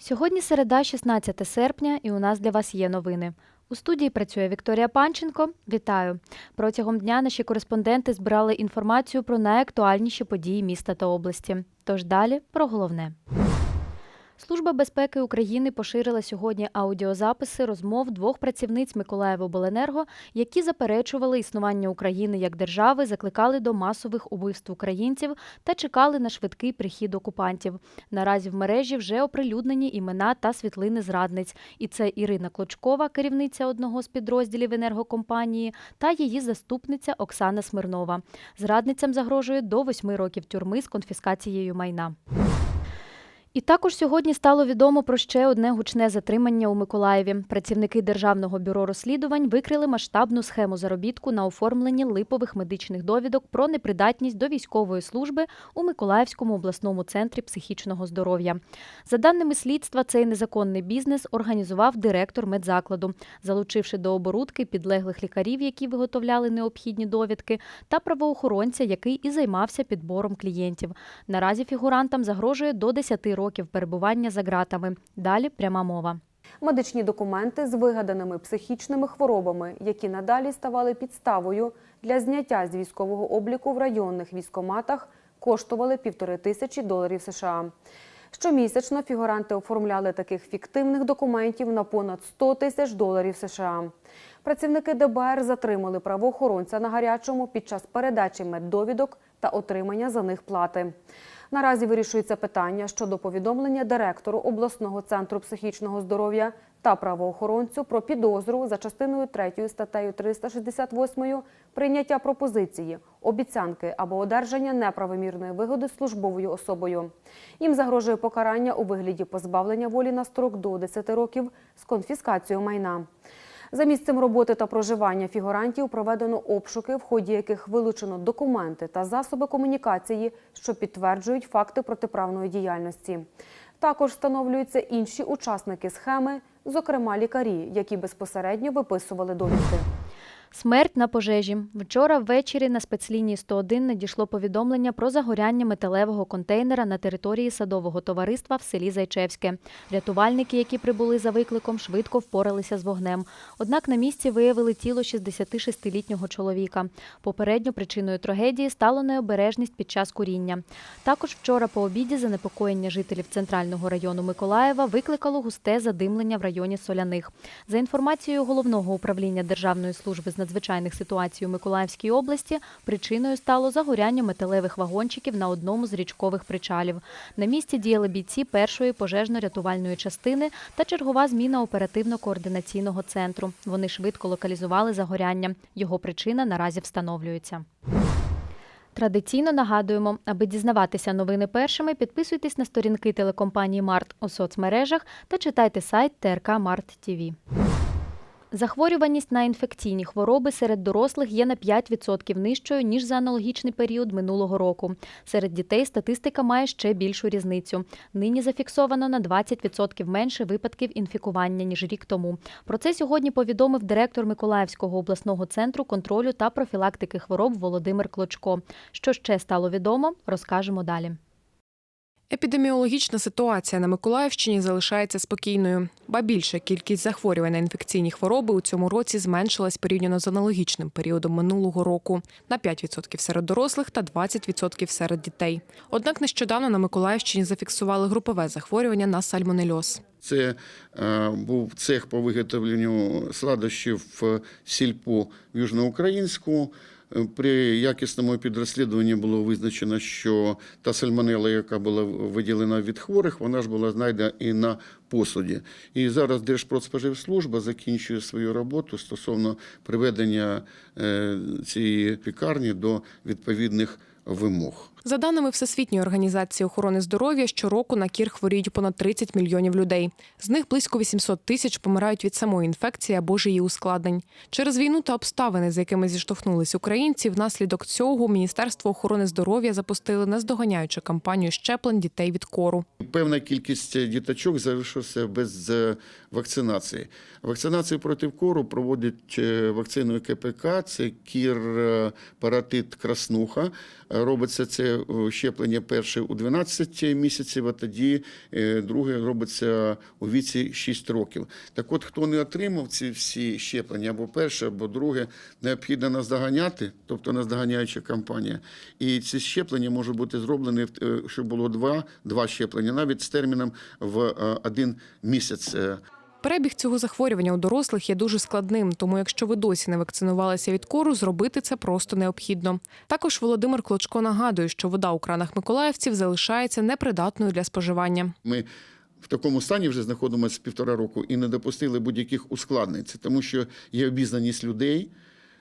Сьогодні середа, 16 серпня, і у нас для вас є новини. У студії працює Вікторія Панченко. Вітаю! Протягом дня наші кореспонденти збирали інформацію про найактуальніші події міста та області. Тож далі про головне. Служба безпеки України поширила сьогодні аудіозаписи розмов двох працівниць Миколаєвобленерго, які заперечували існування України як держави, закликали до масових убивств українців та чекали на швидкий прихід окупантів. Наразі в мережі вже оприлюднені імена та світлини зрадниць. І це Ірина Клочкова, керівниця одного з підрозділів енергокомпанії, та її заступниця Оксана Смирнова. Зрадницям загрожує до восьми років тюрми з конфіскацією майна. І також сьогодні стало відомо про ще одне гучне затримання у Миколаєві. Працівники Державного бюро розслідувань викрили масштабну схему заробітку на оформленні липових медичних довідок про непридатність до військової служби у Миколаївському обласному центрі психічного здоров'я. За даними слідства, цей незаконний бізнес організував директор медзакладу, залучивши до оборудки підлеглих лікарів, які виготовляли необхідні довідки, та правоохоронця, який і займався підбором клієнтів. Наразі фігурантам загрожує до 10 років перебування за ґратами. Далі пряма мова. Медичні документи з вигаданими психічними хворобами, які надалі ставали підставою для зняття з військового обліку в районних військоматах, коштували півтори тисячі доларів США. Щомісячно фігуранти оформляли таких фіктивних документів на понад 100 тисяч доларів США. Працівники ДБР затримали правоохоронця на гарячому під час передачі меддовідок та отримання за них плати. Наразі вирішується питання щодо повідомлення директору обласного центру психічного здоров'я та правоохоронцю про підозру за частиною 3 статтею 368 прийняття пропозиції, обіцянки або одержання неправомірної вигоди службовою особою. Їм загрожує покарання у вигляді позбавлення волі на строк до 10 років з конфіскацією майна. За місцем роботи та проживання фігурантів проведено обшуки, в ході яких вилучено документи та засоби комунікації, що підтверджують факти протиправної діяльності. Також встановлюються інші учасники схеми, зокрема лікарі, які безпосередньо виписували довідки. Смерть на пожежі. Вчора ввечері на спецлінії 101 надійшло повідомлення про загоряння металевого контейнера на території садового товариства в селі Зайчевське. Рятувальники, які прибули за викликом, швидко впоралися з вогнем. Однак на місці виявили тіло 66-літнього чоловіка. Попередньо причиною трагедії стало необережність під час куріння. Також вчора по обіді занепокоєння жителів центрального району Миколаєва викликало густе задимлення в районі Соляних. За інформацією головного управління Державної служби з надзвичайних ситуацій у Миколаївській області, причиною стало загоряння металевих вагончиків на одному з річкових причалів. На місці діяли бійці першої пожежно-рятувальної частини та чергова зміна оперативно-координаційного центру. Вони швидко локалізували загоряння. Його причина наразі встановлюється. Традиційно нагадуємо, аби дізнаватися новини першими, підписуйтесь на сторінки телекомпанії Март у соцмережах та читайте сайт ТРК Март ТІВІ. Захворюваність на інфекційні хвороби серед дорослих є на 5% нижчою, ніж за аналогічний період минулого року. Серед дітей статистика має ще більшу різницю. Нині зафіксовано на 20% менше випадків інфікування, ніж рік тому. Про це сьогодні повідомив директор Миколаївського обласного центру контролю та профілактики хвороб Володимир Клочко. Що ще стало відомо, розкажемо далі. Епідеміологічна ситуація на Миколаївщині залишається спокійною, ба більше кількість захворювань на інфекційні хвороби у цьому році зменшилась порівняно з аналогічним періодом минулого року на 5% серед дорослих та 20% серед дітей. Однак нещодавно на Миколаївщині зафіксували групове захворювання на сальмонельоз. Це е, був цех по виготовленню сладощів в сільпо в Южноукраїнську. При якісному підрозслідуванні було визначено, що та сальмонела, яка була виділена від хворих, вона ж була знайдена і на посуді. І зараз Держпродспоживслужба закінчує свою роботу стосовно приведення е, цієї пікарні до відповідних вимог. За даними Всесвітньої організації охорони здоров'я, щороку на кір хворіють понад 30 мільйонів людей. З них близько 800 тисяч помирають від самої інфекції або ж її ускладнень. Через війну та обставини, з якими зіштовхнулись українці, внаслідок цього Міністерство охорони здоров'я запустили наздоганяючу кампанію щеплень дітей від кору. Певна кількість діточок залишилася без е, вакцинації. Вакцинацію проти кору проводять е, вакциною КПК, це кір, е, паратит, краснуха. Робиться це щеплення перше у 12 місяців, а тоді е, друге робиться у віці 6 років. Так от, хто не отримав ці всі щеплення, або перше, або друге, необхідно наздоганяти, тобто наздоганяюча кампанія. І ці щеплення можуть бути зроблені, е, щоб було два, два щеплення, навіть з терміном в е, один місяць. Перебіг цього захворювання у дорослих є дуже складним, тому якщо ви досі не вакцинувалися від кору, зробити це просто необхідно. Також Володимир Клочко нагадує, що вода у кранах миколаївців залишається непридатною для споживання. Ми в такому стані вже знаходимося півтора року і не допустили будь-яких ускладнень. Це тому, що є обізнаність людей.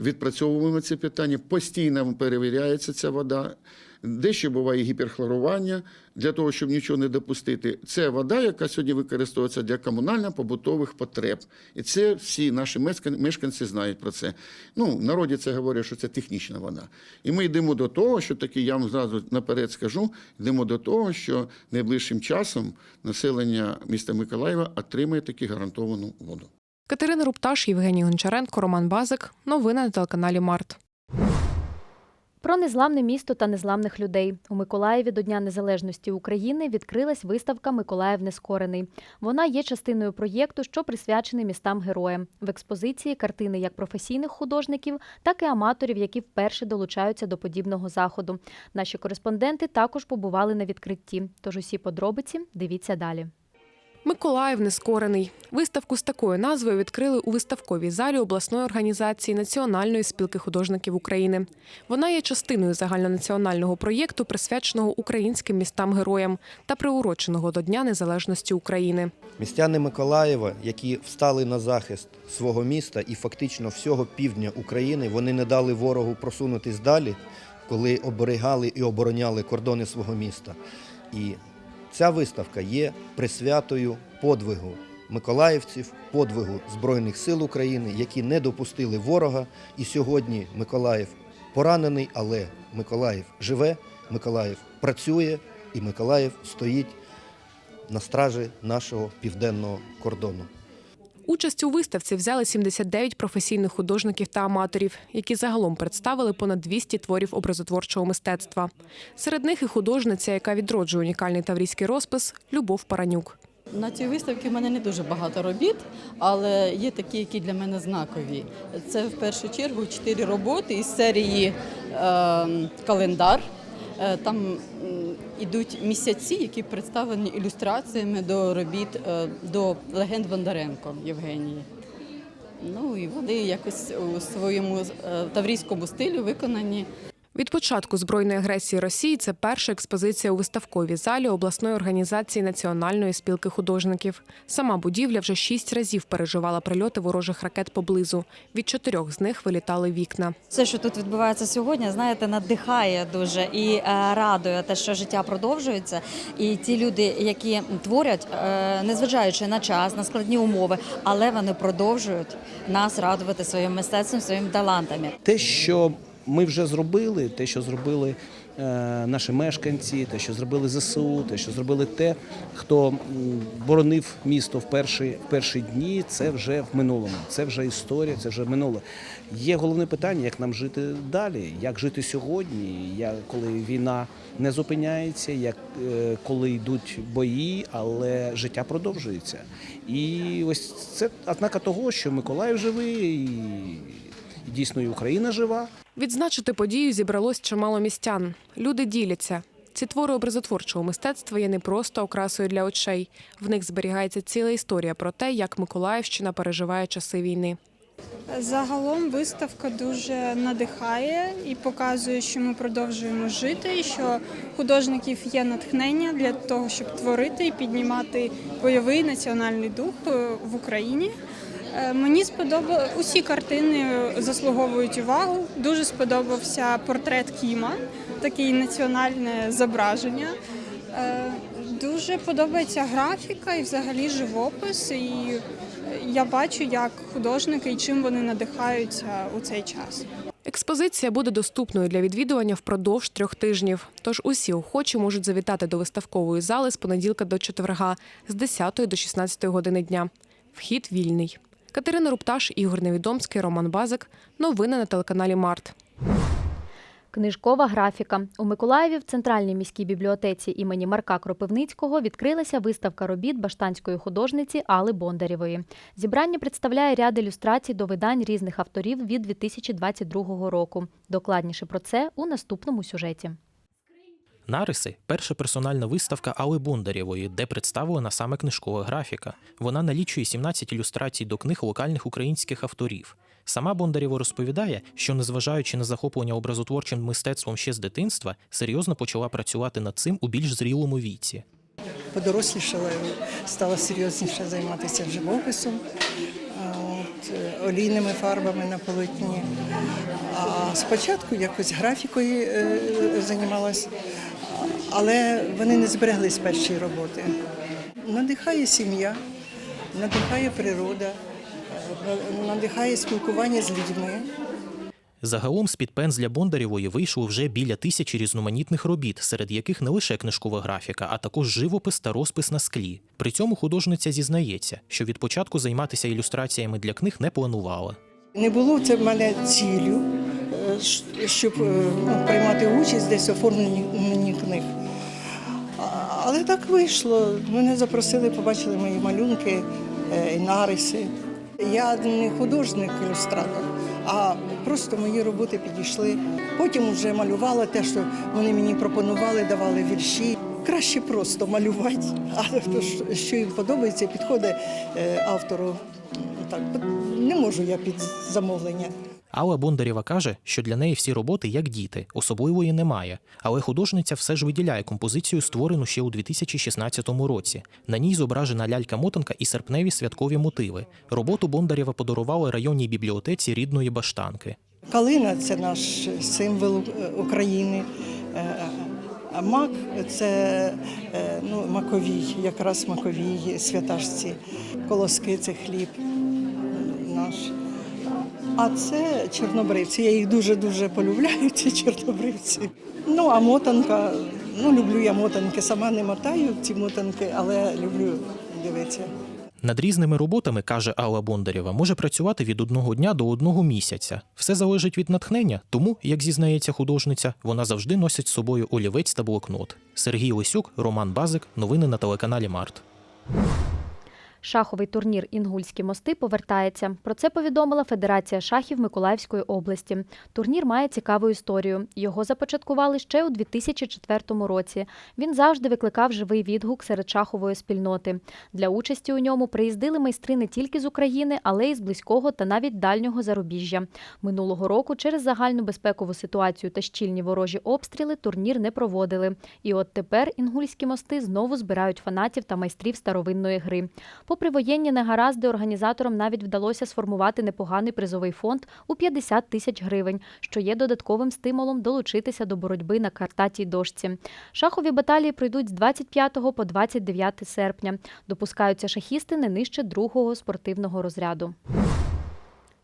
Відпрацьовуємо це питання, постійно перевіряється ця вода. Дещо буває гіперхлорування для того, щоб нічого не допустити. Це вода, яка сьогодні використовується для комунально-побутових потреб. І це всі наші мешканці знають про це. Ну, в народі це говорять, що це технічна вода. І ми йдемо до того, що таки я вам зразу наперед скажу, йдемо до того, що найближчим часом населення міста Миколаєва отримає таки гарантовану воду. Катерина Рупташ, Євгеній Гончаренко, Роман Базик. Новини на телеканалі Март. Про незламне місто та незламних людей у Миколаєві до Дня Незалежності України відкрилась виставка Миколаїв Нескорений. Вона є частиною проєкту, що присвячений містам героям. В експозиції картини як професійних художників, так і аматорів, які вперше долучаються до подібного заходу. Наші кореспонденти також побували на відкритті. Тож усі подробиці дивіться далі. Миколаїв нескорений. Виставку з такою назвою відкрили у виставковій залі обласної організації Національної спілки художників України. Вона є частиною загальнонаціонального проєкту, присвяченого українським містам-героям та приуроченого до Дня Незалежності України. Містяни Миколаєва, які встали на захист свого міста і фактично всього півдня України, вони не дали ворогу просунутись далі, коли оберігали і обороняли кордони свого міста. І ця виставка є присвятою подвигу миколаївців, подвигу Збройних сил України, які не допустили ворога. І сьогодні Миколаїв поранений, але Миколаїв живе, Миколаїв працює, і Миколаїв стоїть на стражі нашого південного кордону. Участь у виставці взяли 79 професійних художників та аматорів, які загалом представили понад 200 творів образотворчого мистецтва. Серед них і художниця, яка відроджує унікальний таврійський розпис Любов Паранюк. На цій виставці в мене не дуже багато робіт, але є такі, які для мене знакові. Це в першу чергу чотири роботи із серії е, Календар. Е, Там йдуть місяці, які представлені ілюстраціями до робіт е, до легенд Бондаренко Євгенії. Ну і вони якось у своєму е, таврійському стилі виконані. Від початку збройної агресії Росії це перша експозиція у виставковій залі обласної організації Національної спілки художників. Сама будівля вже шість разів переживала прильоти ворожих ракет поблизу. Від чотирьох з них вилітали вікна. Все, що тут відбувається сьогодні, знаєте, надихає дуже і е, радує те, що життя продовжується. І ті люди, які творять, е, незважаючи на час, на складні умови, але вони продовжують нас радувати своїм мистецтвом, своїми талантами. те, що ми вже зробили, те, що зробили е, наші мешканці, те, що зробили ЗСУ, те, що зробили те, хто боронив місто в перші, перші дні, це вже в минулому, це вже історія, це вже минуле. Є головне питання, як нам жити далі, як жити сьогодні, як, коли війна не зупиняється, як, е, коли йдуть бої, але життя продовжується. І ось це ознака того, що Миколаїв живий, і дійсно і Україна жива. Відзначити подію зібралось чимало містян. Люди діляться. Ці твори образотворчого мистецтва є не просто окрасою для очей. В них зберігається ціла історія про те, як Миколаївщина переживає часи війни. Загалом виставка дуже надихає і показує, що ми продовжуємо жити, і що художників є натхнення для того, щоб творити і піднімати бойовий національний дух е, в Україні. Е, Мені сподобали усі картини заслуговують увагу. Дуже сподобався портрет Кіма, такий національне зображення. Е, Дуже подобається графіка і взагалі живопис. І я бачу, як художники і чим вони надихаються у цей час. Експозиція буде доступною для відвідування впродовж трьох тижнів. Тож усі охочі можуть завітати до виставкової зали з понеділка до четверга з 10 до 16 години дня. Вхід вільний. Катерина Рупташ, Ігор Невідомський, Роман Базик. Новини на телеканалі Март. Книжкова графіка. У Миколаєві в Центральній міській бібліотеці імені Марка Кропивницького відкрилася виставка робіт баштанської художниці Али Бондарєвої. Зібрання представляє ряд ілюстрацій до видань різних авторів від 2022 року. Докладніше про це у наступному сюжеті. Нариси перша персональна виставка Алли Бондарєвої, де представлена саме книжкова графіка. Вона налічує 17 ілюстрацій до книг локальних українських авторів. Сама Бондарєва розповідає, що, незважаючи на захоплення образотворчим мистецтвом ще з дитинства, серйозно почала працювати над цим у більш зрілому віці. подорослішала, стала серйозніше займатися живописом, е, олійними фарбами на полотні. А спочатку якось графікою е, займалась, а, але вони не збереглись перші роботи. Надихає сім'я, надихає природа, надихає спілкування з людьми. Загалом з-під пензля Бондарєвої вийшло вже біля тисячі різноманітних робіт, серед яких не лише книжкова графіка, а також живопис та розпис на склі. При цьому художниця зізнається, що від початку займатися ілюстраціями для книг не планувала. Не було це в мене ціллю, е, щоб е, ну, приймати участь десь оформленні. А- Але так вийшло. Мене запросили, побачили мої малюнки е, і нариси. Я не художник-ілюстратор, а просто мої роботи підійшли. Потім вже малювала те, що вони мені пропонували, давали вірші. Краще просто малювати, а то, що- їм подобається, підходить е, автору. Так, не можу я під замовлення. Алла Бондарєва каже, що для неї всі роботи як діти, особливої немає. Але художниця все ж виділяє композицію, створену ще у 2016 році. На ній зображена лялька-мотанка і серпневі святкові мотиви. Роботу Бондарєва подарували районній бібліотеці рідної баштанки. Калина це наш символ е, України. Е, А мак це е, ну, маковій, якраз маковій святашці. Колоски це хліб наш. А це чорнобривці. Я їх дуже-дуже полюбляю, ці чорнобривці. Ну, а мотанка, ну, люблю я мотанки. Сама не мотаю ці мотанки, але люблю дивитися. Над різними роботами, каже Алла Бондарєва, може працювати від одного дня до одного місяця. Все залежить від натхнення, тому, як зізнається художниця, вона завжди носить з собою олівець та блокнот. Сергій Лисюк, Роман Базик. Новини на телеканалі Март. Шаховий турнір Інгульські мости повертається. Про це повідомила Федерація шахів Миколаївської області. Турнір має цікаву історію. Його започаткували ще у 2004 році. Він завжди викликав живий відгук серед шахової спільноти. Для участі у ньому приїздили майстри не тільки з України, але й з близького та навіть дальнього зарубіжжя. Минулого року через загальну безпекову ситуацію та щільні ворожі обстріли турнір не проводили. І от тепер інгульські мости знову збирають фанатів та майстрів старовинної гри. Попри воєнні негаразди, організаторам навіть вдалося сформувати непоганий призовий фонд у 50 тисяч гривень, що є додатковим стимулом долучитися до боротьби на картатій дошці. Шахові баталії пройдуть з 25 по 29 серпня. Допускаються шахісти не нижче другого спортивного розряду.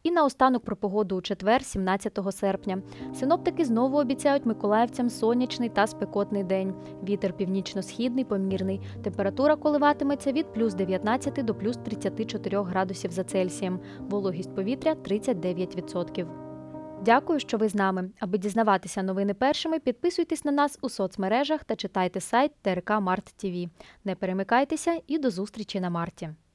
І наостанок про погоду у четвер, 17 серпня. Синоптики знову обіцяють миколаївцям сонячний та спекотний день. Вітер північно-східний, помірний. Температура коливатиметься від плюс 19 до плюс 34 градусів за Цельсієм. Вологість повітря 39%. Дякую, що ви з нами. Аби дізнаватися новини першими, підписуйтесь на нас у соцмережах та читайте сайт ТРК Март ТІВІ. Не перемикайтеся і до зустрічі на марті.